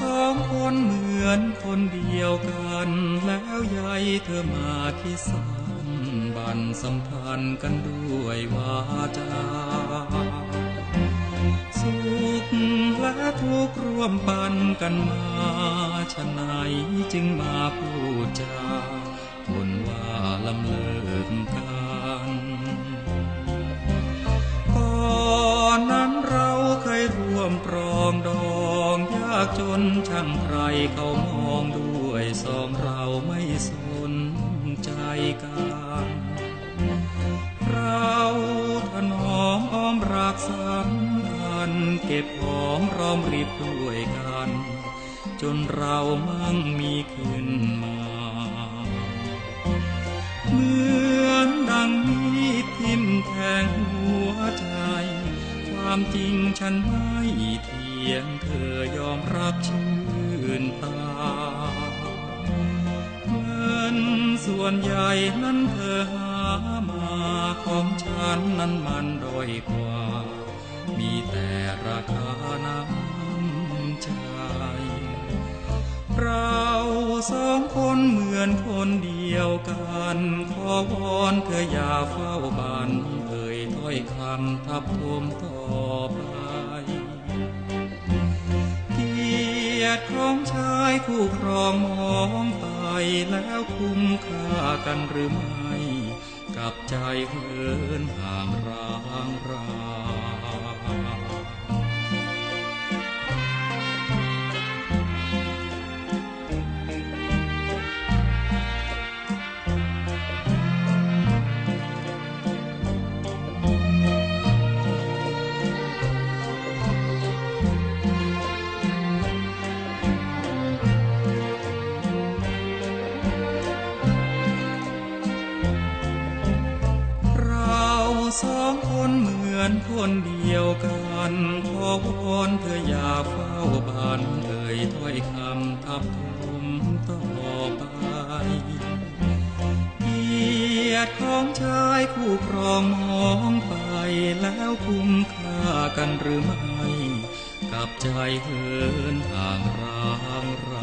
สองคนเหมือนคนเดียวกัน แล้วยายเธอมาคิดสัมบันสัมพันธ์กันด้วยวาจา สุขและทุกข์ร่วมปันกันมาฉะไหนจึงมาพูดจาคนว่าลำเลิกกันก่อนนั้นเราเคยร่วมปรองดองากจนช่างใครเขามองด้วยสองเราไม่สนใจกันเราถนอมอ้อมรักสัมพันธ์เก็บหอมรอมริบด้วยกัน จนเรามั่งมีขึ้นมาเหมือนดังมีดทิ่มแทงหัวใจ ความจริงฉันไม่เทียงเธอยอมรับชื่นตา เงินส่วนใหญ่นั้นเธอหามาของฉันนั้นมันด้อยกว่า มีแต่ราคาน้ำใจ เราสองคนเหมือนคนเดียวกัน ขอวอนเธออย่าเฝ้าบันเอ่ยถ้อยคำทับทมต่อไป ยรติของชายคู่ครองมองไปแล้วคุ้มค่ากันหรือไม่ กับใจเหินห่างร้างราเรา นเหมือนคนเดียวกันขอวอนเธออย่าเฝ้าบันเอ่ยถ้อยคำทับทมต่อไปเกียรติของชายคู่ครองมองไปแล้วคุ้มค่ากันหรือไม่ กับใจเหินห่างร้างร